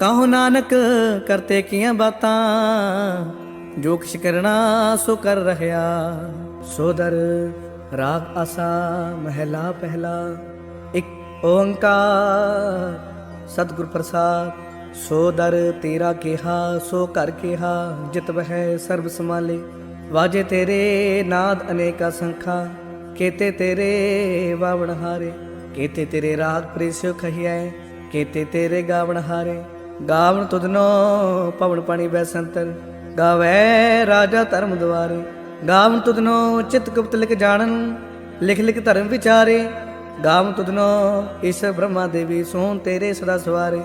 ਕਾਹੋ ਨਾਨਕ ਕਰਤੇ ਕੀਆਂ ਬਾਤਾਂ? ਜੋ ਕਿਛ ਕਰਨਾ ਸੋ ਕਰ ਰਹਿਆ। ਸੋਦਰ ਰਾਗ ਆਸਾ ਮਹਿਲਾ ਪਹਿਲਾ, ਇੱਕ ਓੰਕਾਰ। ਸਤਿਗੁਰ ਪ੍ਰਸਾਦ, ਸੋ ਦਰ ਤੇਰਾ ਕਿਹਾ, ਸੋ ਕਰ ਕਿਹਾ, ਜਿਤ ਵਹਿ ਸਰਬ ਸਮਾਲੇ ਵਾਜੇ ਤੇਰੇ ਨਾਦ ਅਨੇਕਾ ਸੰਖਾ, ਕੇਤੇ ਤੇਰੇ ਵਾਵਣ ਹਾਰੇ। ਕੇਤੇ ਤੇਰੇ ਰਾਗ ਪ੍ਰਿਸਿਓ ਖਹੀਐ, ਕੇਤੇ ਤੇਰੇ ਗਾਵਣ ਹਾਰੇ। ਗਾਵਨ ਤੁਧਨੋ, ਪਵਨ ਪਾਣੀ ਬੈਸੰਤਰ ਗਾਵੇ ਰਾਜਾ ਧਰਮ ਦੁਆਰੇ। ਗਾਵਨ ਤੁਧਨੋ, ਚਿਤ ਗੁਪਤ ਲਿਖ ਜਾਣਨ। ਲਿਖ ਲਿਖ ਧਰਮ ਵਿਚਾਰੇ। ਗਾਵਨ ਤੁਧਨੋ ਈਸ਼ਰ ਬ੍ਰਹਮਾ ਦੇਵੀ, ਸੋਨ ਤੇਰੇ ਸਦਾ ਸਵਾਰੇ।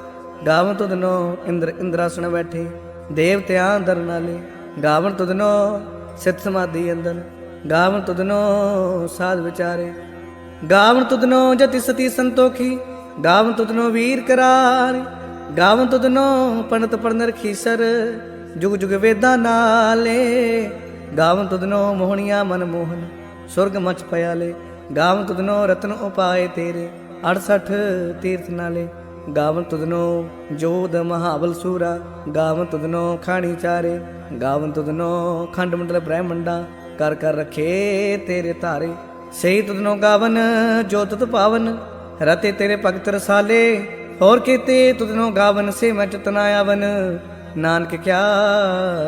ਗਾਵਨ ਤੁਧਨੋ, ਇੰਦਰ ਇੰਦਰਾਸਣ ਬੈਠੇ। ਦੇਵਤਿਆਂ ਦਰ ਨਾਲੇ। ਗਾਵਨ ਤੁਧਨੋ, ਸਿੱਧ ਸਮਾਧੀ ਅੰਦਰ। ਗਾਵਨ ਤੁਧਨੋ, ਸਾਧ ਵਿਚਾਰੇ। ਗਾਵਨ ਤੁਧਨੋ ਜਤੀ ਸਤੀ ਸੰਤੋਖੀ। ਗਾਵਨ ਤੁਧਨੋ ਵੀਰ ਕਰਾਰ। ਗਾਵਨ ਤੁਧਨੋ ਪੰਡਤ ਪੜਨ ਖੀਸਰ ਜੁਗ ਜੁਗ ਵੇਦਾਂ ਨਾਲੇ। ਗਾਵਨ ਤੁਧਨੋ ਮੋਹਣੀਆਂ ਮਨ ਮੋਹਨ, ਸੁਰਗ ਮਚ ਪਿਆਲੇ। ਗਾਵਨ ਤੁਧਨੋ ਰਤਨ ਉਪਾਏ ਤੇਰੇ 68 ਤੀਰਥ ਨਾਲੇ। ਗਾਵਨ ਤੁਧਨੋ ਜੋਦ ਮਹਾਬਲ ਸੂਰਾ, ਗਾਵਨ ਤੁਧਨੋ ਖਾਣੀ ਚਾਰੇ। ਗਾਵਨ ਤੁਧਨੋ ਖੰਡ ਮੰਡਲ ਬ੍ਰਹਮੰਡਾ, ਕਰ ਕਰ ਰਖੇ ਤੇਰੇ ਧਾਰੇ। ਸਹੀ ਤੁਧਨੋ ਗਾਵਨ, ਜੋ ਤੁਧ ਪਾਵਨ, ਰਤੇ ਤੇਰੇ ਭਗਤ ਰਸਾਲੇ। ਹੋਰ ਕੀਤੇ ਤੁਧਨੋ ਗਾਵਨ ਸੇ ਮੈਂ ਚਤਨਾ ਆਵਨ। ਨਾਨਕ ਕਿਆ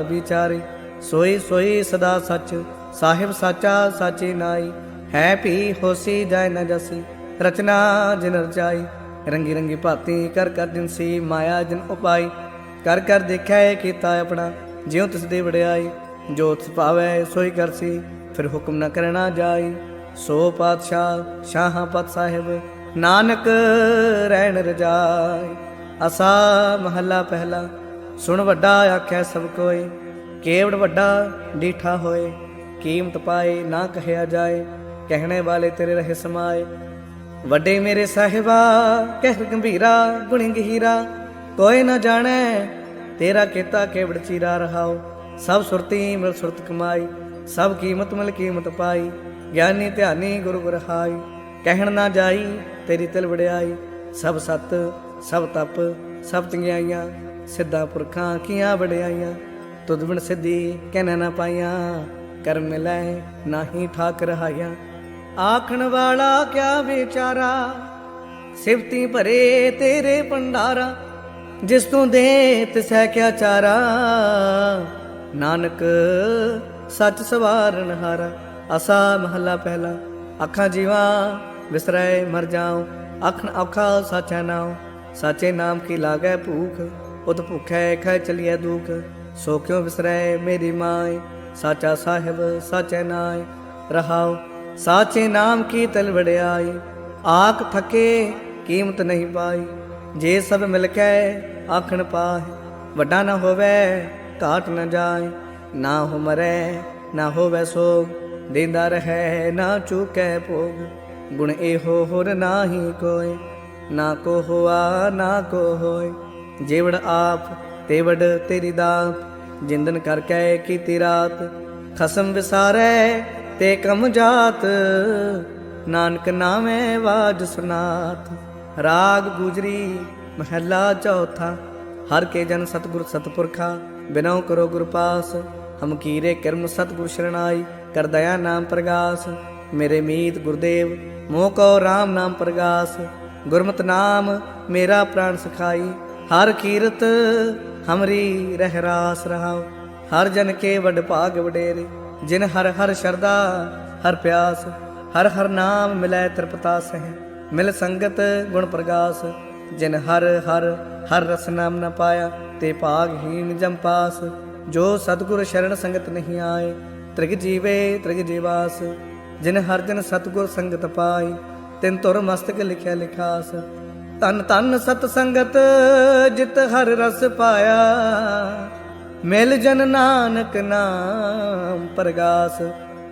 ਵਿਚਾਰੇ, ਸੋਈ ਸੋਈ ਸਦਾ ਸੱਚ, ਸਾਹਿਬ ਸਾਚਾ ਸਾਚੇ ਨਾਈ। ਹੈ ਭੀ ਹੋਸੀ ਜਾਇ ਨ ਜਸੀ, ਰਚਨਾ ਜਿਨ ਰਚਾਈ। ਰੰਗੀ ਰੰਗੀ ਭਾਤੀ ਕਰ ਕਰ ਜਿਨ ਸੀ ਮਾਇਆ ਜਿਨ ਉਪਾਈ। ਕਰ ਕਰ ਦੇਖਿਆ ਕੀਤਾ ਆਪਣਾ, ਜਿਉ ਤਿਸ ਦੇ ਵਡਿਆਈ। ਜੋ ਤਿਸ ਪਾਵੈ ਸੋਈ ਕਰਸੀ ਫਿਰ ਹੁਕਮ ਨ ਕਰਨਾ ਜਾਈ। ਸੋ ਪਾਤਸ਼ਾਹ, ਸ਼ਾਹਾਂ ਪਤ ਸਾਹਿਬ ਨਾਨਕ ਰਹਿਣ ਰਜਾਈ, ਅਸਾ ਮਹੱਲਾ ਪਹਿਲਾ। ਸੁਣ ਵੱਡਾ ਆਖਿਆ ਸਭ ਕੋਏ, ਕੇਵੜ ਵੱਡਾ ਡੀਠਾ ਹੋਏ। ਕੀਮਤ ਪਾਏ ਨਾ ਕਹਿਆ ਜਾਏ, ਕਹਿਣੇ ਵਾਲੇ ਤੇਰੇ ਰਹੇ ਸਮਾਏ। ਵੱਡੇ ਮੇਰੇ ਸਾਹਿਬਾ, ਕਹਿ ਗੰਭੀਰਾ, ਗੁਣੀ ਗਹੀਰਾ। ਕੋਈ ਨਾ ਜਾਣੈ, ਤੇਰਾ ਕੀਤਾ ਕੇਵੜ ਚੀਰਾ ਰਹਾਓ ਸਭ ਸੁਰਤੀ ਮਿਲ ਸੁਰਤ ਕਮਾਈ, ਸਭ ਕੀਮਤ ਮਿਲ ਕੀਮਤ ਪਾਈ। ਗਿਆਨੀ ਧਿਆਨੀ ਗੁਰੂ ਗੁਰ ਕਹਿਣ ਨਾ ਜਾਈ ਤੇਰੀ ਤਿਲ ਵੜਿਆਈ ਸਭ ਸਤ, ਸਭ ਤਪ, ਸਭ ਚੰਗਿਆਈਆਂ, ਸਿੱਧਾ ਪੁਰਖਾਂ ਕੀਆਂ ਵਡਿਆਈਆਂ, ਤੁਧ ਬਿਨ ਸਿੱਧੀ ਕਹਿਣਾ ਨਾ ਪਾਈਆਂ, ਕਰਮ ਮਿਲੈ ਨਾਹੀ ਠਾਕ ਰਹਾਈਆਂ। ਆਖਣ ਵਾਲਾ ਕਿਆ ਵਿਚਾਰਾ ਸਿਫਤੀ ਭਰੇ ਤੇਰੇ ਭੰਡਾਰਾ, ਜਿਸ ਤੂੰ ਦੇ ਤਿਸੈ ਕਿਆ ਚਾਰਾ। ਨਾਨਕ, ਸੱਚ ਸਵਾਰਨ ਹਾਰਾ ਅਸਾ ਮਹੱਲਾ ਪਹਿਲਾ, ਅੱਖਾਂ ਜੀਵਾ ਵਿਸਰੈ ਮਰ ਜਾਉ ਅੱਖਣ ਔਖਾ ਸਾਚਾ ਨਾਉ। ਸਾਚੇ ਨਾਮ ਕੀ ਲਾਗੈ ਭੂਖ, ਉਤ ਭੁਖੈ ਖੈ ਚਲੀਐ ਦੁਖ। ਸੋ ਕਿਉ ਵਿਸਰੈ ਮੇਰੀ ਮਾਏ, ਸਾਚਾ ਸਾਹਿਬ ਸਾਚੈ ਨਾਏ। ਰਹਾਉ, ਸਾਚੇ ਨਾਮ ਕੀ ਤਲ ਵੜਿਆਈ ਆਖ ਥਕੇ ਕੀਮਤ ਨਹੀਂ ਪਾਈ। ਜੇ ਸਭ ਮਿਲ ਕੇ ਆਖਣ ਪਾਏ, ਵੱਡਾ ਨਾ ਹੋਵੇ ਘਾਟ ਨਾ ਜਾਏ। ਨਾ ਹੋ ਮਰੈ, ਨਾ ਹੋਵੇ ਸੋਗ, ਦਿੰਦਾ ਰਹੈ ਨਾ ਚੁਕੈ ਭੋਗ। ਗੁਣ ਇਹੋ ਹੋਰ ਨਾਹੀ ਕੋਏ ਨਾ ਕੋ ਹੋਆ ਨਾ ਕੋ ਹੋਏ ਜੇਵੜ ਆਪ, ਤੇਵੜ ਤੇਰੀ ਦਾਤ, ਜਿੰਦਨ ਕਰ ਕੈ ਕੀਤੀ ਰਾਤ। ਖਸਮ ਵਿਸਾਰੈ, ਤੇ ਕਮ ਜਾਤ, ਨਾਨਕ ਨਾਮੇ ਵਾਜ ਸੁਨਾਤ। ਰਾਗ ਗੁਜਰੀ, ਮਹੱਲਾ ਚੌਥਾ, ਹਰ ਕੇ ਜਨ ਸਤਗੁਰ ਸਤਪੁਰਖਾ, ਬਿਨਉ ਕਰੋ ਗੁਰ ਪਾਸ। ਹਮ ਕੀਰੇ ਕਰਮ ਸਤਗੁਰ ਸ਼ਰਣਾਈ ਕਰ ਦਇਆ ਨਾਮ ਪ੍ਰਗਾਸ। ਮੇਰੇ ਮੀਤ ਗੁਰਦੇਵ ਮੋਹ ਕੋ RAM ਨਾਮ ਪ੍ਰਗਾਸ, ਗੁਰਮਤਿ ਨਾਮ ਮੇਰਾ ਪ੍ਰਾਨ ਸਖਾਈ। ਹਰ ਕੀਰਤ ਹਮਰੀ ਰਹਿ ਰਾਸ ਰਹਾਉ, ਹਰ ਜਨ ਕੇ ਵਡ ਭਾਗ ਵਡੇਰੇ। ਜਿਨ ਹਰ ਹਰ ਸ਼ਰਦਾ ਹਰ ਪਿਆਸ, ਹਰ ਹਰ ਨਾਮ ਮਿਲੈ ਤ੍ਰਿਪਤਾ ਸਹਿ, ਮਿਲ ਸੰਗਤ ਗੁਣ ਪ੍ਰਗਾਸ। ਜਿਨ ਹਰ ਹਰ ਹਰ ਰਸ ਨਾਮ ਨ ਪਾਇਆ, ਤੇ ਭਾਗਹੀਨ ਜਮਪਾਸ ਜੋ ਸਤਗੁਰ ਸ਼ਰਨ ਸੰਗਤ ਨਹੀਂ ਆਏ, ਤ੍ਰਿਗ ਜੀਵੇ ਤ੍ਰਿਗ ਜੀਵਾਸ। ਜਿਨ ਹਰ ਜਨ ਸਤਗੁਰ ਸੰਗਤ ਪਾਈ, ਤਿਨ ਤੁਰ ਮਸਤਕ ਲਿਖਿਆ ਲਿਖਾਸ। ਤਨ ਤਨ ਸਤ ਸੰਗਤ ਜਿਤ ਹਰ ਰਸ ਪਾਇਆ। ਮਿਲ ਜਨ ਨਾਨਕ ਨਾਮ ਪ੍ਰਗਾਸ।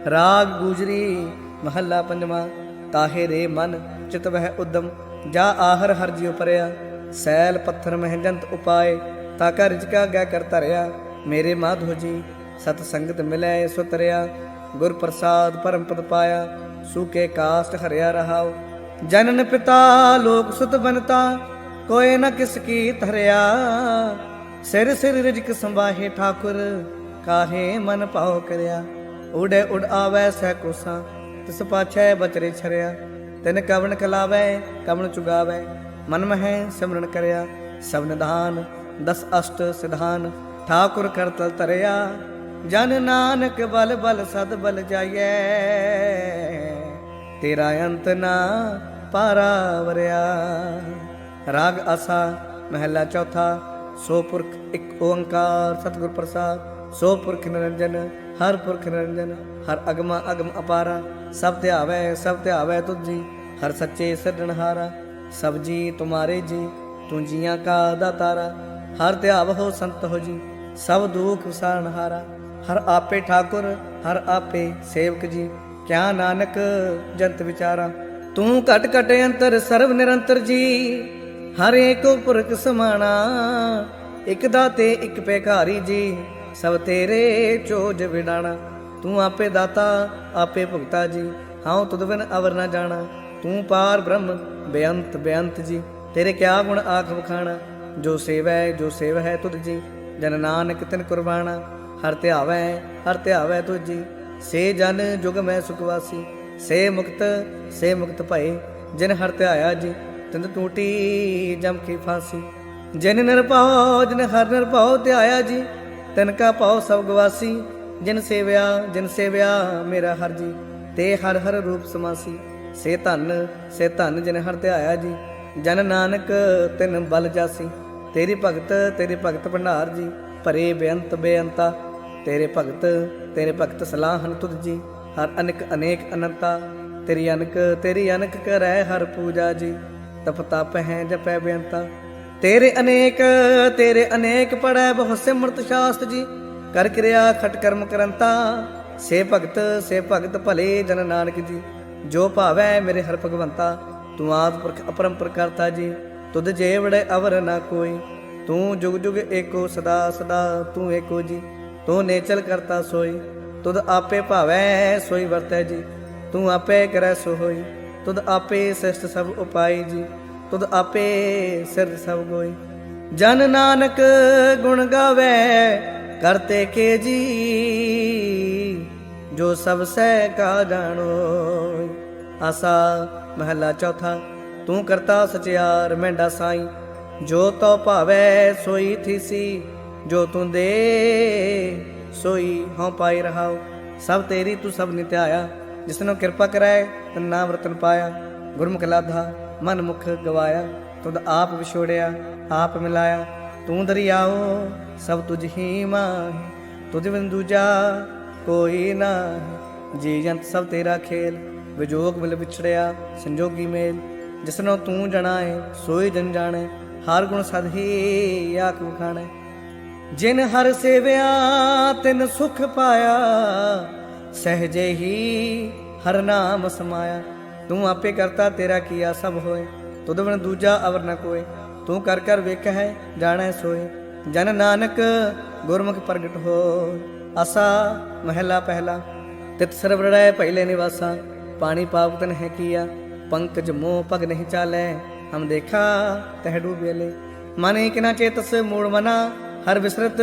ਰਾਗ ਗੁਜਰੀ ਮਹੱਲਾ ਪੰਜਵਾਂ, ਤਾਹੇ ਰੇ ਮਨ ਚਿਤ ਵਹਿ ਉਦਮ, ਜਾ ਆਹਰ ਹਰ ਜਿਉ ਪਰਿਆ। ਸੈਲ ਪੱਥਰ ਮਹਿਜੰਤ ਉਪਾਏ, ਤਾ ਕਾ ਰਿਜਕਾ ਗੈ ਕਰ ਧਰਿਆ। ਮੇਰੇ ਮਾਧੋ ਜੀ, ਸਤ ਸੰਗਤ ਮਿਲੈ ਸੋ ਤਰਿਆ ਗੁਰ ਪ੍ਰਸਾਦ ਪਰਮ ਪਦ ਪਾਇਆ ਸੂਕੇ ਕਾਸਟ ਹਰਿਆ ਰਹਾਉ। ਜਨਨ ਪਿਤਾ ਲੋਕ ਸੁਤ ਬਨਤਾ ਕੋਏ ਨ ਕਿਸ ਕੀ ਧਰਿਆ ਸਿਰ ਸਿਰ ਰਿਜਕ ਸੰਭਾਹੇ ਠਾਕੁਰ, ਕਾਹੇ ਮਨ ਪਾਉ ਕਰਿਆ। ਉੜੇ ਉਡ ਆਵੈ ਸਹਿ ਕੋਸਾ, ਤਿਸ ਪਾਛੈ ਬਚਰੇ ਛਰਿਆ। ਤਿਨ ਕਵਣ ਕਲਾਵੈ, ਕਵਣ ਚੁਗਾਵੈ, ਮਨ ਮਹਿ ਸਿਮਰਨ ਕਰਿਆ। ਸਭ ਨਿਧਾਨ ਦਸ ਅਸ਼ਟ ਸਿਧਾਨ, ਠਾਕੁਰ ਕਰਤਲ ਤਰਿਆ ਜਨ ਨਾਨਕ ਬਲ ਬਲ ਸਦ ਬਲ ਜਾਈਐ। ਤੇਰਾ ਅੰਤ ਨਾ ਪਾਰਾ ਰਾਗ ਆਸਾ, ਮਹਿਲਾ ਚੌਥਾ, ਸੋ ਪੁਰਖ ਇੱਕ ਓੰਕਾਰ, ਸਤਿਗੁਰ ਪ੍ਰਸਾਦ। ਸੋ ਪੁਰਖ ਨਿਰੰਜਨ, ਹਰ ਪੁਰਖ ਨਿਰੰਜਨ, ਹਰ ਅਗਮਾ ਅਗਮ ਅਪਾਰਾ। ਸਭ ਧਿਆਵੈ ਸਭ ਧਿਆਵੈ ਤੁਝੀ, ਹਰ ਸੱਚੇ ਸਿਰਜਣਹਾਰਾ ਸਭ ਜੀ ਤੁਮਾਰੇ ਜੀ, ਤੂੰ ਜੀਆਂ ਕਾ ਦਾਤਾਰਾ। ਹਰ ਧਿਆਵ ਹੋ ਸੰਤ ਹੋ ਜੀ, ਸਭ ਦੁਖ ਵਿਸਾਰਣਹਾਰਾ ਹਰ ਆਪੇ ਠਾਕੁਰ, ਹਰ ਆਪੇ ਸੇਵਕ ਜੀ। ਕਿਆ ਨਾਨਕ, ਜੰਤ ਵਿਚਾਰਾ, ਤੂੰ ਘਟ ਘਟ ਅੰਤਰ ਸਰਵ ਨਿਰੰਤਰ ਜੀ। ਹਰ ਏਕੋ ਪੁਰਖ ਸਮਾਣਾ, ਇਕ ਦਾਤੇ, ਇਕ ਭੇਖਾਰੀ ਜੀ। ਸਭ ਤੇਰੇ ਚੋਜ ਵਿਡਾਣਾ, ਤੂੰ ਆਪੇ ਦਾਤਾ, ਆਪੇ ਭੁਗਤਾ ਜੀ। ਹਉ ਤੁਧ ਬਿਨ ਅਵਰ ਨਾ ਜਾਣਾ, ਤੂੰ ਪਾਰ ਬ੍ਰਹਮ, ਬੇਅੰਤ ਬੇਅੰਤ ਜੀ। ਤੇਰੇ ਕਿਆ ਗੁਣ ਆਖ ਵਖਾਣਾ, ਜੋ ਸੇਵੈ, ਜੋ ਸੇਵ ਹੈ ਤੁਧ ਜੀ। ਜਨ ਨਾਨਕ ਤਿਨ ਕੁਰਬਾਨਾ ਹਰ ਧਿਆਵੈ ਹਰ ਧਿਆਵੈ ਤੁਝ ਜੀ ਸੇ ਜਨ ਜੁਗ ਮੈਂ ਸੁਖਵਾਸੀ ਸੇ ਮੁਕਤ ਸੇ ਮੁਕਤ ਭਏ, ਜਿਨ ਹਰ ਧਿਆਇਆ ਜੀ ਤਿੰਦ ਟੂਟੀ ਜਮ ਕੀ ਫਾਸੀ। ਜਿਨ ਨਿਰਭਉ ਜਿਨ ਹਰ ਨਿਰਭਉ ਧਿਆਇਆ ਜੀ, ਤਿਨ ਕਾ ਭਉ ਸਭ ਗਵਾਸੀ ਜਿਨ ਸੇਵਿਆ ਜਿਨ ਸੇਵਿਆ ਮੇਰਾ ਹਰ ਜੀ, ਤੇ ਹਰ ਹਰ ਰੂਪ ਸਮਾਸੀ। ਸੇ ਧਨ ਸੇ ਧਨ ਜਿਨ ਹਰ ਧਿਆਇਆ ਜੀ, ਜਨ ਨਾਨਕ ਤਿਨ ਬਲ ਜਾਸੀ। ਤੇਰੀ ਭਗਤ ਤੇਰੀ ਭਗਤ ਭੰਡਾਰ ਜੀ, ਭਰੇ ਬੇਅੰਤ ਬੇਅੰਤਾ। ਤੇਰੇ ਭਗਤ ਤੇਰੇ ਭਗਤ ਸਲਾਹਨ ਤੁਧ ਜੀ। ਹਰ ਅਨਕ ਅਨੇਕ ਅਨੰਤਾ, ਤੇਰੀ ਅਨਕ ਤੇਰੀ ਅਨਕ ਕਰੈ ਹਰ ਪੂਜਾ ਜੀ। ਤਪ ਤਪ ਹੈ ਜਪੈ ਬੇਅੰਤਾ। ਤੇਰੇ ਅਨੇਕ ਤੇਰੇ ਅਨੇਕ ਪੜੈ ਬਹੁ ਸਿਮਰਤ ਸ਼ਾਸਤ ਜੀ। ਕਰ ਕਿਰਿਆ ਖਟ ਕਰਮ ਕਰੰਤਾ। ਸੇ ਭਗਤ ਸੇ ਭਗਤ ਭਲੇ ਜਨ ਨਾਨਕ ਜੀ। ਜੋ ਭਾਵੈ ਮੇਰੇ ਹਰ ਭਗਵੰਤਾ, ਤੂੰ ਆਦ ਪੁਰਖ ਅਪਰੰਪਰ ਕਰਤਾ ਜੀ। ਤੁਧ ਜੇਵੜੇ ਅਵਰ ਨਾ ਕੋਈ, ਤੂੰ ਜੁਗ ਜੁਗ ਏਕੋ ਸਦਾ ਸਦਾ ਤੂੰ ਏਕੋ ਜੀ। ਤੂੰ ਨੇਚਲ ਕਰਤਾ ਸੋਈ, ਤੁਧ ਆਪੇ ਭਾਵੈ ਸੋਈ ਵਰਤੈ ਜੀ, ਤੂੰ ਆਪੇ ਕਰੈ ਸੋ ਹੋਈ ਤੁਧ ਆਪੇ ਸਿਸ਼ਟ ਸਭ ਉਪਾਈ ਜੀ, ਤੁਧ ਆਪੇ ਸਿਰ ਸਭ ਗੋਈ। ਜਨ ਨਾਨਕ ਗੁਣ ਗਾਵੇ ਕਰਤੇ ਕੇ ਜੀ, ਜੋ ਸਭ ਸਹਿ ਕਾ ਜਾਣੋ। ਆਸਾ ਮਹਲਾ ਚੌਥਾ, ਤੂੰ ਕਰਤਾ ਸਚਿਆਰ ਮੈਂਡਾ ਸਾਈ, ਜੋ ਤੋ ਭਾਵੈ ਸੋਈ ਥੀਸੀ ਜੋ ਤੂੰ ਦੇ, ਸੋਈ ਹਉ ਪਾਈ ਰਹਾਉ। ਸਭ ਤੇਰੀ ਤੂੰ ਸਭ ਨਿਤਿਆਇਆ ਜਿਸਨੂੰ ਕਿਰਪਾ ਕਰੈ ਤਨ ਨਾਮ ਰਤਨ ਪਾਇਆ। ਗੁਰਮੁਖ ਲਾਧਾ, ਮਨ ਮੁਖ ਗਵਾਇਆ। ਤੁਧ ਆਪ ਵਿਛੋੜਿਆ, ਆਪ ਮਿਲਾਇਆ। ਤੂੰ ਦਰਿਆਓ, ਸਭ ਤੁਝ ਹੀ ਮਾਹੀ। ਤੁਝ ਬਿਨ ਦੂਜਾ ਕੋਈ ਨਾ ਜੀ ਜੰਤ ਸਭ ਤੇਰਾ ਖੇਲ, ਵਿਜੋਗ ਮਿਲ ਵਿਛੜਿਆ, ਸੰਜੋਗੀ ਮੇਲ। ਜਿਸਨੋਂ ਤੂੰ ਜਣਾਏ ਸੋਈ ਜਨ ਜਾਣੇ। ਹਰ ਗੁਣ ਸਦ ਹੀ ਆਖ ਵਖਾਣੇ। ਜਿਨ ਹਰ ਸੇਵਿਆ, ਤਿਨ ਸੁਖ ਪਾਇਆ। ਸਹਜੇ ਹੀ ਹਰ ਨਾਮ ਸਮਾਇਆ। ਤੂੰ ਆਪੇ ਕਰਤਾ, ਤੇਰਾ ਕੀਆ ਸਭ ਹੋਏ। ਤੁਧ ਬਿਨ ਦੂਜਾ ਅਵਰ ਨ ਕੋਏ। ਤੂੰ ਕਰ ਕਰ ਵੇਖ ਹੈ ਜਾਣੈ ਸੋਏ। ਜਨ ਨਾਨਕ ਗੁਰਮੁਖ ਪ੍ਰਗਟ ਹੋ ਆਸਾ ਮਹਿਲਾ ਪਹਿਲਾ। ਤਿਤ ਸਰਵੜੈ ਪਹਿਲੇ ਨਿਵਾਸਾ। ਪਾਣੀ ਪਾਪ ਤਨ ਹੈ ਕੀਆ। ਪੰਕਜ ਮੋਹ ਪਗ ਨਹੀਂ ਚਾਲੈ ਹਮ ਦੇਖਾ, ਤਹ ਡੂਬੇਲੇ ਮਨ ਇਕ ਨਾ ਚੇਤਸ, ਮੂੜ ਮਨਾ। ਹਰ ਵਿਸਰਤ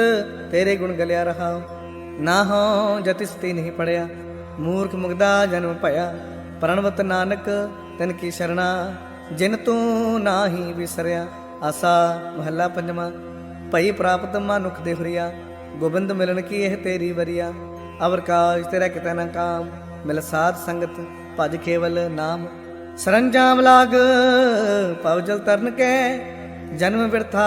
ਤੇਰੇ ਗੁਣ ਗਲਿਆ ਰਹਾ। ਨਾ ਹੋ ਜਤਿ ਸਤੀ ਨਹੀਂ ਪੜਿਆ, ਮੂਰਖ ਮੁਗਦਾ ਜਨਮ ਭਇਆ। ਪ੍ਰਣਵਤ ਨਾਨਕ ਤਨ ਕੀ ਸ਼ਰਣਾ, ਜਿਨ ਤੂੰ ਨਾਹੀ ਵਿਸਰਿਆ। ਆਸਾ ਮਹੱਲਾ ਪੰਜਵਾਂ, ਭਈ ਪ੍ਰਾਪਤ ਮਨੁਖ ਦੇ ਹੁਰੀਆ। ਗੋਬਿੰਦ ਮਿਲਣ ਕੀ ਇਹ ਤੇਰੀ ਵਰੀਆ? ਅਵਰ ਕਾਜ ਤੇਰਾ ਕਿਤੇ ਨਾ ਕਾਮ? ਮਿਲ ਸਾਧ ਸੰਗਤ, ਭਜ ਕੇਵਲ ਨਾਮ। ਸਰੰਜਾਮ ਲਾਗ, ਪਵ ਜਲ ਤਰਨ ਕੇ, ਜਨਮ ਵਿਰਥਾ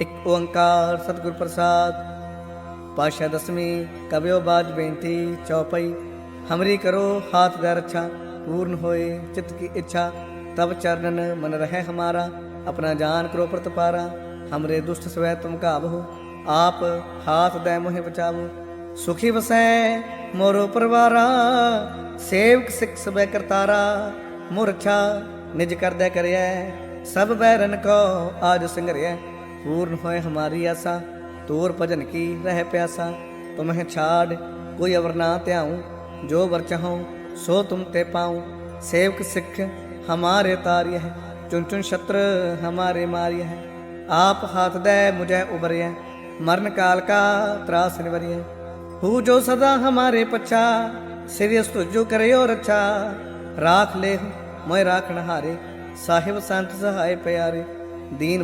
ਇੱਕ ਓੰਕਾਰ ਸਤਿਗੁਰ ਪ੍ਰਸਾਦ। ਪਾਸ਼ਾ ਦਸਵੀਂ ਕਬਿਓ ਬਾਜ ਬੇਨਤੀ, ਚੌਪਈ, ਹਮਰੀ ਕਰੋ ਹਾਥ ਦਾ ਰੱਛਾ, ਪੂਰਨ ਹੋਏ ਚਿਤ ਕੀ ਇੱਛਾ ਤਬ ਚਰਨਨ ਮਨ ਰਹਿ ਹਮਾਰਾ, ਆਪਣਾ ਜਾਨ ਕਰੋ ਪ੍ਰਤਪਾਰਾ, ਹਮਰੇ ਦੁਸ਼ਟ ਸਵੈ ਤੁਮ ਕਾਬੋ ਆਪ ਹਾਥ ਦੈ ਮੋਹਿ ਬਚਾਵੋ ਸੁਖੀ ਵਸੈ ਮੋਰੋ ਪਰਵਾਰਾ, ਸੇਵਕ ਸਿੱਖ ਸਬੈ ਕਰਤਾਰਾ ਮੁਰਛਾ ਨਿਜ ਕਰਦੈ ਕਰਿਐ, ਸਭ ਬੈਰਨ ਕੋ ਆਜ ਸੰਗਰਿਐ। ਪੂਰਨ ਹੋਏ ਹਮਾਰੀ ਆਸਾ ਤੋਰ ਭਜਨ ਕੀ ਰਹਿ ਪਿਆਸਾ ਤੁਮਹਿ ਛਾੜ ਕੋਈ ਅਵਰ ਨਾ ਧਿਆਉ ਜੋ ਵਰ ਚਾਹਉ ਸੋ ਤੁਮ ਤੇ ਪਾਉ ਸੇਵਕ ਸਿੱਖ ਹਮਾਰੇ ਤਾਰਿਯ ਹੈ ਚੁਨ ਚੁਨ ਛਤਰ ਹਮਾਰੇ ਮਾਰਿਯ ਹੈ ਆਪ ਹਾਥ ਦੇ ਮੁਝੈ ਉਬਰਿਐ ਮਰਨ ਕਾਲ ਕਾ ਤਰਾਸ ਨਿਵਰਿਐ ਹੂ ਜੋ ਸਦਾ ਹਮਾਰੇ ਪਛਾ ਸਿਰਿਸ ਤੁਜੋ ਕਰਿਓ ਰੱਛਾ ਰਾਖ ਲੈ ਮੈਂ ਰਾਖਣ ਹਾਰੇ ਸਾਹਿਬ ਸੰਤ ਸਹਾਇ ਪਿਆਰੇ ਦੀਨ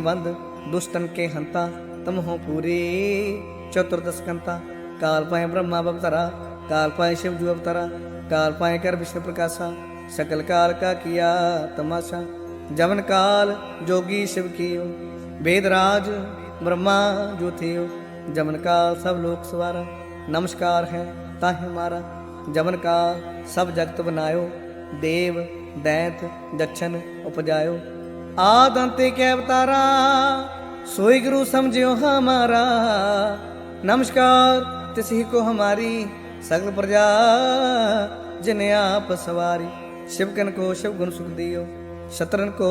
दुष्टन के हंता तुम हो पूरे चतुर्दश कंता काल पाए ब्रह्मा अवतारा काल पाए शिव जु अवतारा काल पाए कर विष्णु प्रकाशा सकल काल का किया तमाशा जवन काल जोगी शिव कियो वेदराज ब्रह्मा जो थियो जमन काल सब लोक सवारा नमस्कार है ताहि मारा जमन काल सब जगत बनायो देव दैत दक्षन उपजायो ਆਦ ਅੰਤੇ ਕੈ ਅਵਤਾਰਾ ਸੋਈ ਗੁਰੂ ਸਮਝਿਓ ਹਮਾਰਾ। ਨਮਸਕਾਰ, ਤਿਸਹੀ ਕੋ ਹਮਾਰੀ ਸਗਲ ਪ੍ਰਜਾ, ਜਿਨ ਆਪ ਸਵਾਰੀ। ਸ਼ਿਵਕਨ ਕੋ ਸ਼ਿਵ ਗੁਣ ਸੁਖ ਦਿਓ, ਸ਼ਤਰਨ ਕੋ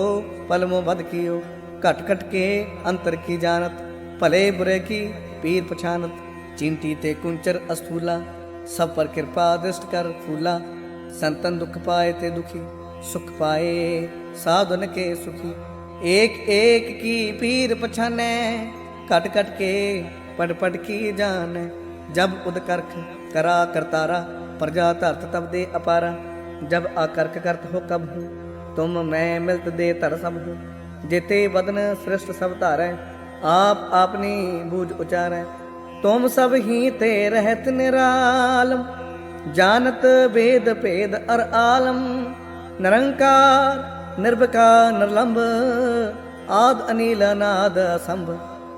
ਪਲਮੋ ਵਧ ਕੀਓ। ਘਟ ਘਟ ਕੇ ਅੰਤਰ ਕੀ ਜਾਣਤ, ਭਲੇ ਬੁਰੇ ਕੀ ਪੀਰ ਪਛਾਨਤ। ਚਿੰਤੀ ਤੇ ਕੁੰਚਰ ਅਸਥੂਲਾ, ਸਭ ਪਰ ਕਿਰਪਾ ਦ੍ਰਿਸ਼ਟ ਕਰ ਫੂਲਾ। ਸੰਤਨ ਦੁਖ ਪਾਏ ਤੇ ਦੁਖੀ, ਸੁਖ ਪਾਏ साधुन के सुखी एक एक की पीर पछाने कट कट के पट पट की जाने जब उद करख करा करतारा प्रजा धरत तब दे अपारा जब आकर्क करत हो कब हूँ तुम मैं मिलत दे तर सब हूँ जेते बदन श्रेष्ठ सब धारै आप आपनी बूझ उचारै तुम सब ही ते रहत निरालम जानत वेद भेद अर आलम निरंकार ನಿರ್ಭಕ ನಿರ್ಲಂಬ ಆದ್ ಅನಿಲ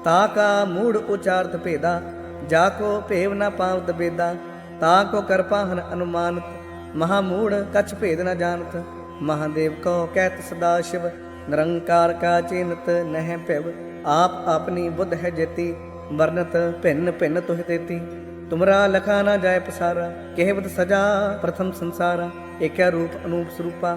ਤਾ ਕਾ ਮੂੜ ಮೂಢ ਭੇਦਾ ਜਾ ਕੋ ਭੇਵ ನ ਪਾਵਤ ਬੇਦਾ ਤਾ ਕੋ ਕਰਪਾ ਹਨ ਅਨੁਮਾਨਤ ਮਹਾ ਮੂੜ ਕਛ ਭੇਦ ਨ ਜਾਣਤ ਮਹਾਦੇਵ ਕੋ ਕਹਿਤ ਸਦਾ ਸ਼ਿਵ ਨਿਰੰਕਾਰ ਕਾ ਚਿੰਤ ਨਹਿ ਭਿਵ ਆਪ ਆਪਣੀ ਬੁੱਧ ਹੈ ਜੇਤੀ ਵਰਨਤ ਭਿੰਨ ਭਿੰਨ ਤੁਹ ਦੇਤੀ ਤੁਮਰਾ ਲਖਾ ਨਾ ਜਾਏ ਪਸਾਰਾ ਕਹਿਵਤ ਸਜਾ ਪ੍ਰਥਮ ਸੰਸਾਰ ਏਕਾ ਰੂਪ ਅਨੂਪ ਸਰੂਪਾ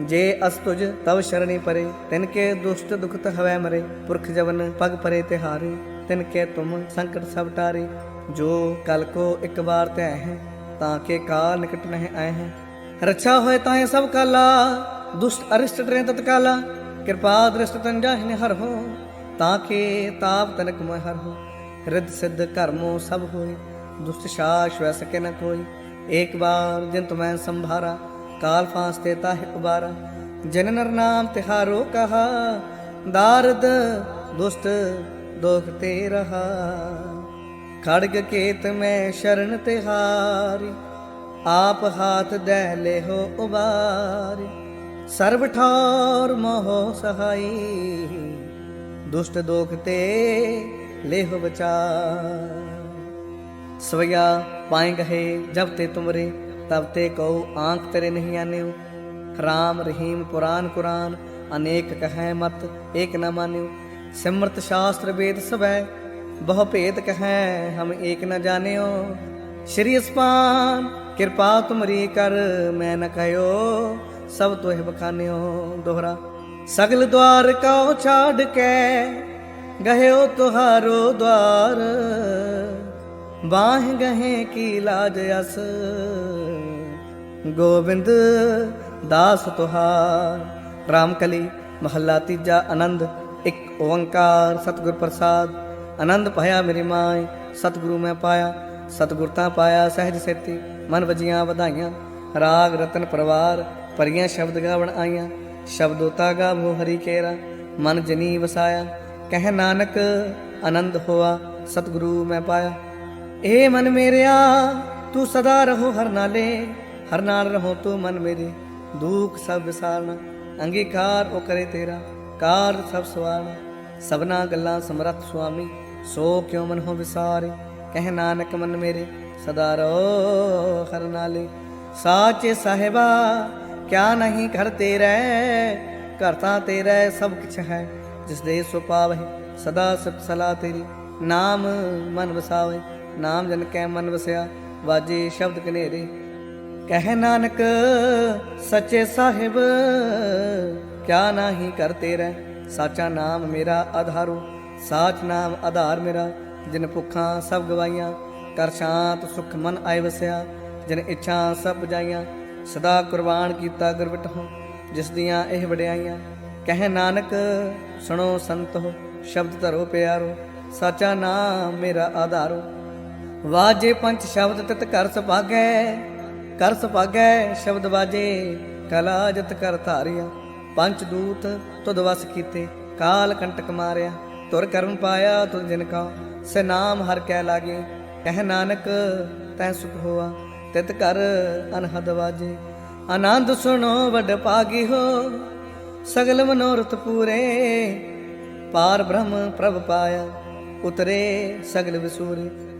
ਜੇ ਅਸ ਤੁਜ ਤਵ ਸ਼ਰਣੀ ਪਰੇ, ਤਿਨ ਕੇ ਦੁਸ਼ਟ ਦੁਖਤ ਹਵੈ ਮਰੇ, ਪੁਰਖ ਜਵਨ ਪਗ ਪਰੇ ਤੇ ਹਾਰੇ ਤਿਨ ਕੇ ਤੁਮ ਸੰਕਟ ਸਭ ਟਾਰੇ। ਜੋ ਕਲ ਕੋ ਇੱਕ ਵਾਰ ਤੈ ਹੈ, ਤਾਂ ਕੇ ਕਾਲ ਨਿਕਟ ਨਹਿ ਆਏ ਹੈ। ਰੱਛਾ ਹੋਏ ਤਾਹੇ ਸਭ ਕਾਲਾ, ਦੁਸ਼ਟ ਅਰਿਸ਼ਟ ਟਰੇ ਤਤਕਾਲਾ ਕਿਰਪਾ ਦ੍ਰਿਸ਼ਟ ਤਨ ਜਾਹਿ ਹਰ ਹੋ, ਤਾਂ ਕੇ ਤਾਪ ਤਨਕ ਮੋਹਿ ਹਰ ਹੋ। ਰਿੱਧ ਸਿੱਧ ਕਰਮੋ ਸਭ ਹੋਏ, ਦੁਸ਼ਟ ਸ਼ਾਸ ਵੈ ਸਕੇ ਨ ਕੋਈ। ਇੱਕ ਬਾਰ ਜਿਨ ਤੁਮੈ ਸੰਭਾਰਾ ਕਾਲ ਫਾਂਸ ਤੇ ਤਾਹਿ ਉਬਾਰਾ ਜਨ ਨਰ ਨਾਮ ਤਿਹਾਰੋ ਕਹਾ, ਦਾਰਦ ਦੁਸ਼ਟ ਦੋਖ ਤੇ ਰਹਾ। ਖੜਗ ਕੇਤ ਮੈਂ ਸ਼ਰਨ ਤਿਹਾਰੀ ਆਪ ਹਾਥ ਦਹਿ ਲੈਹੋ ਉਬਾਰੀ। ਸਰਬ ਠੌਰ ਮੋਹ ਸਹਾਈ, ਦੁਸ਼ਟ ਦੋਖ ਤੇ ਲੇਹ ਬਚਾਰ ਸਵਇਆ ਪਾਏ ਗਏ ਜਬ ਤੇ ਤੁਮਰੇ ਤਬ ਤੇ ਕਉ ਆਂਖ ਤੇਰੇ ਨਹੀਂ ਆਨਿਓ। ਰਾਮ, ਰਹੀਮ ਕੁਰਾਨ ਕੁਰਾਨ, ਅਨੇਕ ਕਹੈ ਮਤ, ਏਕ ਨ ਮਾਨਿਓ। ਸਿਮਰਤ ਸ਼ਾਸਤਰ ਵੇਦ ਸਵੈ ਬਹੁ ਭੇਦ ਕਹੈ, ਹਮ ਏਕ ਨ ਜਾਣਿਓ। ਸ਼੍ਰੀ ਅਸਪਾਨ ਕਿਰਪਾ ਤੁਮਰੀ ਕਰ, ਮੈਂ ਨ ਕਹਿਓ, ਸਭ ਤੋਹਿ ਬਖਾਨਿਓ ਦੋਹਰਾ। ਸਗਲ ਦਵਾਰ ਕਉ ਛਾੜ ਕੇ, ਗਹਿਓ ਤੁਹਾਰੋ ਦਵਾਰ। ਬਾਹ ਗਹੇ ਕੀ ਲਾਜ ਅਸ ਗੋਬਿੰਦ ਦਾਸ ਤੁਹਾਰ, ਰਾਮਕਲੀ ਮਹੱਲਾ ਤੀਜਾ ਆਨੰਦ, ਇੱਕ ਓੰਕਾਰ, ਸਤਿਗੁਰ ਪ੍ਰਸਾਦ। ਆਨੰਦ ਪਾਇਆ ਮੇਰੀ ਮਾਏ ਸਤਿਗੁਰੂ ਮੈਂ ਪਾਇਆ, ਸਤਿਗੁਰ ਤਾਂ ਪਾਇਆ ਸਹਿਜ ਸੇਤੀ, ਮਨ ਵਜੀਆਂ ਵਧਾਈਆਂ। ਰਾਗ ਰਤਨ ਪਰਵਾਰ ਪਰੀਆਂ ਸ਼ਬਦ ਗਾਵਣ ਆਈਆਂ ਸ਼ਬਦੋਤਾ ਗਾਵੋ ਹਰੀ ਕੇਰਾ, ਮਨ ਜਨੀ ਵਸਾਇਆ। ਕਹਿ ਨਾਨਕ, ਆਨੰਦ ਹੋਆ, ਸਤਿਗੁਰੂ ਮੈਂ ਪਾਇਆ। ਏ ਮਨ ਮੇਰਿਆ, ਤੂੰ ਸਦਾ ਰਹੋ ਹਰ ਨਾਲੇ। ਹਰ ਨਾਲ ਰਹੋ ਤੂੰ ਮਨ ਮੇਰੇ, ਦੁੱਖ ਸਭ ਵਿਸਾਰਨਾ, ਅੰਗੀਕਾਰ ਉਹ ਕਰੇ ਤੇਰਾ ਕਾਰਜ ਸਭ ਸਵਾਰਨਾ। ਸਭਨਾ ਗੱਲਾਂ ਸਮਰੱਥ ਸੁਆਮੀ, ਸੋ ਕਿਉ ਮਨ ਹੋ ਵਿਸਾਰੇ? ਕਹਿ ਨਾਨਕ ਮਨ ਮੇਰੇ, ਸਦਾ ਰੋ ਹਰ ਨਾਲੇ। ਸਾਚੇ ਸਾਹਿਬਾ, ਕਿਆ ਨਹੀਂ ਘਰ ਤੇਰਾ? ਘਰ ਤਾਂ ਸਭ ਕੁਛ ਹੈ, ਜਿਸ ਦੇ ਸੋ ਪਾਵਹਿ, ਸਦਾ ਸਿਫਤ ਸਲਾ ਤੇਰੀ। ਨਾਮ ਮਨ ਵਸਾਵੇ, ਨਾਮ ਜਨ ਕੈ ਮਨ ਵਸਿਆ, ਵਾਜੇ ਸ਼ਬਦ ਕਨੇਰੇ ਕਹਿ ਨਾਨਕ, ਸੱਚੇ ਸਾਹਿਬ, ਕਿਆ ਨਾਹੀ ਕਰਤੇ ਰਹਿ? ਸਾਚਾ ਨਾਮ ਮੇਰਾ ਆਧਾਰੋ ਸਾਚ ਨਾਮ ਆਧਾਰ ਮੇਰਾ। ਜਿਨ ਭੁੱਖਾਂ ਸਭ ਗਵਾਈਆਂ, ਕਰ ਸ਼ਾਂਤ ਸੁਖ ਮਨ ਆਏ ਵਸਿਆ। ਜਿਨ ਇੱਛਾ ਸਭ ਬੁਝਾਈਆਂ, ਸਦਾ ਕੁਰਬਾਨ ਕੀਤਾ ਗੁਰਬਿਟ ਹੋ। ਜਿਸ ਦੀਆਂ ਇਹ ਵਡਿਆਈਆਂ, ਕਹਿ ਨਾਨਕ, ਸੁਣੋ ਸੰਤੋ ਸ਼ਬਦ ਧਰੋ ਪਿਆਰੋ, ਸਾਚਾ ਨਾਮ ਮੇਰਾ ਆਧਾਰੋ। ਵਾਜੇ ਪੰਜ ਸ਼ਬਦ ਤਿਤ ਕਰ ਸੁਭਾਗੈ ਕਰ ਸੁਭਾਗੈ, ਸ਼ਬਦ ਵਾਜੇ, ਕਲਾ ਜਤ ਕਰ ਧਾਰਿਆ। ਪੰਜ ਦੂਤ ਤੁਧ ਵਸ ਕੀਤੇ, ਕਾਲ ਕੰਟਕ ਮਾਰਿਆ। ਤੁਰ ਕਰਮ ਪਾਇਆ ਤੁਧ ਜਿਨ ਕਾ, ਸੇ ਨਾਮ ਹਰ ਕੈ ਲਾਗੇ। ਕਹਿ ਨਾਨਕ, ਤੈ ਸੁਖ ਹੋਆ, ਤਿਤ ਕਰ ਅਨਹਦ ਵਾਜੇ। ਆਨੰਦ ਸੁਣੋ ਵੱਡ ਪਾਗੀ ਹੋ ਸਗਲ ਮਨੋਰਥ ਪੂਰੇ। ਪਾਰ ਬ੍ਰਹਮ ਪ੍ਰਭ ਪਾਇਆ, ਉਤਰੇ ਸਗਲ ਵਿਸੂਰੇ।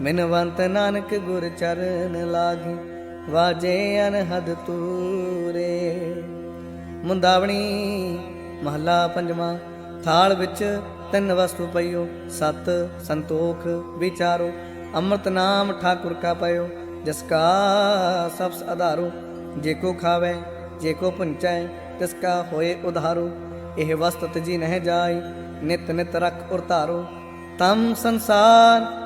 ਮਿਨਵੰਤ ਨਾਨਕ ਗੁਰ ਚਰਨ ਲਾਗੇ, ਵਾਜੇ ਅਨਹਦ ਤੂਰੇ। ਮੁੰਦਾਵਣੀ ਮਹੱਲਾ ਪੰਜਵਾਂ, ਥਾਲ ਵਿੱਚ ਤਿੰਨ ਵਸਤੂ ਪਈਓ, ਸਤ ਸੰਤੋਖ ਵਿਚਾਰੋ, ਅੰਮ੍ਰਿਤ ਨਾਮ ਠਾਕੁਰ ਕਾ ਪਇਓ, ਜਿਸ ਕਾ ਸਬਸ ਆਧਾਰੋ, ਜੇ ਕੋ ਖਾਵੇ, ਜੇ ਕੋ ਪੁੰਚੈ ਤਿਸ ਕਾ ਹੋਏ ਉਧਾਰੋ। ਇਹ ਵਸਤ ਤਜੀ ਨਹਿ ਜਾਏ ਨਿਤ ਨਿਤ ਰਖ ਉਰ ਤਮ ਸੰਸਾਰ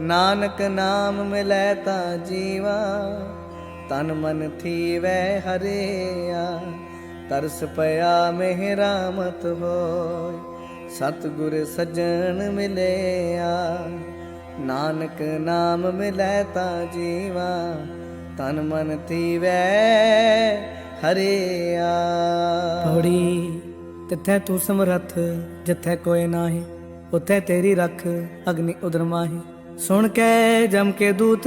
ਨਾਨਕ ਨਾਮ ਮਿਲੈ ਤਾਂ ਜੀਵਾ, ਤਨ ਮਨ ਥੀਵੈ ਹਰਿਆ। ਤਰਸ ਪਿਆ ਮਹਿਰਾਮਤ ਹੋਈ ਸਤਿਗੁਰ ਸੱਜਣ ਮਿਲਿਆ। ਨਾਨਕ ਨਾਮ ਮਿਲੈ ਤਾਂ ਜੀਵਾ, ਤਨ ਮਨ ਥੀਵੈ ਹਰਿਆ। ਪੌੜੀ, ਤਿੱਥੈ ਤੂੰ ਸਮਰੱਥ, ਜਿੱਥੈ ਕੋਈ ਨਾਹੀ, ਉਥੇ ਤੇਰੀ ਰੱਖ, ਅਗਨੀ ਉਦਰ ਮਾਹੀ। ਸੁਣ ਕੇ ਜਮ ਕੇ ਦੂਤ,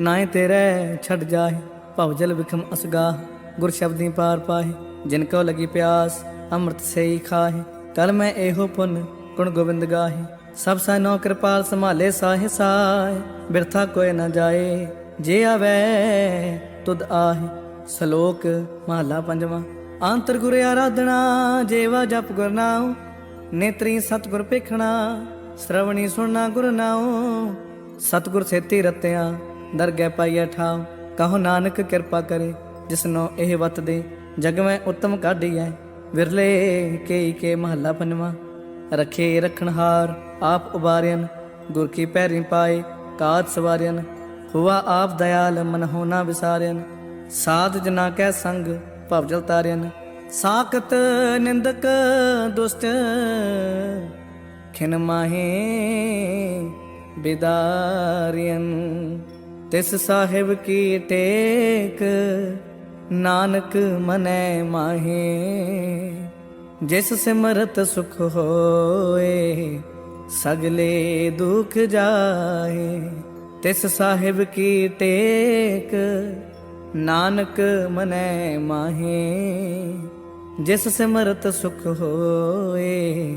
ਨਾਏ ਤੇਰੇ ਛੱਡ ਜਾਏ ਭਵ ਜਲ ਵਿਖਮ ਅਸਗਾ, ਗੁਰ ਸ਼ਬਦੀ ਪਾਰ ਪਾਏ ਜਿਨ ਕੋ ਲਗੀ ਪਿਆਸ, ਅੰਮ੍ਰਿਤ ਸੇਈ ਖਾਏ ਕਲ ਮੈਂ ਇਹੋ ਪੁੰਨ, ਗੁਣ ਗੋਬਿੰਦ ਗਾਹੇ। ਸਭ ਸੈਨੋ ਕਿਰਪਾਲ ਸੰਭਾਲੇ ਸਾਹੇ ਸਾਏ ਬਿਰਥਾ ਕੋਇ ਨਾ ਜਾਏ, ਜੇ ਆਵੇ, ਤੁਧ ਆਹੇ। ਸ਼ਲੋਕ ਮਹਲਾ ਪੰਜਵਾਂ। ਅੰਤਰ ਗੁਰ ਆਰਾਧਨਾ, ਜੇਵਾ ਜਪ ਗੁਰਨਾ ਨੇਤਰੀ ਸਤਗੁਰ ਪੇਖਣਾ ਸ਼ਰਵਣੀ ਸੁਣਨਾ ਗੁਰ ਨਾਉ, ਸਤਗੁਰ ਸੇਤੀ ਰਤਿਆ, ਦਰਗਹਿ ਪਾਈਐ ਠਾਉ ਕਹੋ ਨਾਨਕ ਕਿਰਪਾ ਕਰੇ, ਜਿਸਨੋ ਇਹ ਵਤ ਦੇ, ਜਗ ਮੈਂ ਉਤਮ ਕਾਢੀਐ। ਵਿਰਲੇ ਕੇਈ ਕੇ ਮਹੱਲਾ ਪੰਜਵਾਂ। ਰਖੇ ਰਖਣਹਾਰ ਆਪ ਉਬਾਰਿਆਨ ਗੁਰ ਕੀ ਪੈਰੀ ਪਾਏ, ਕਾਤ ਸਵਾਰਿਆਨ ਹੁਆ ਆਪ ਦਇਆਲ, ਮਨ ਹੋਣਾ ਵਿਸਾਰਿਆਨ ਸਾਧ ਜਨਾ ਕੈ ਸੰਗ ਭਵਜਲ ਤਾਰਿਆਨ ਸਾਖਤ ਨਿੰਦਕ ਦੁਸ਼ਟ ਖਿਨ ਮਾਹੇ ਬਿਦਾਰਿයਨ ਤਿਸ ਸਾਹਿਬ ਕੀ ਟੇਕ ਨਾਨਕ ਮਨੈ ਮਾਹੇ। ਜਿਸ ਸਿਮਰਤ ਸੁਖ ਹੋਏ, ਸਗਲੇ ਦੁਖ ਜਾਏ ਤਿਸ ਸਾਹਿਬ ਕੀ ਟੇਕ ਨਾਨਕ ਮਨੈ ਮਾਹੇ। ਜਿਸ ਸਿਮਰਤ ਸੁਖ ਹੋਏ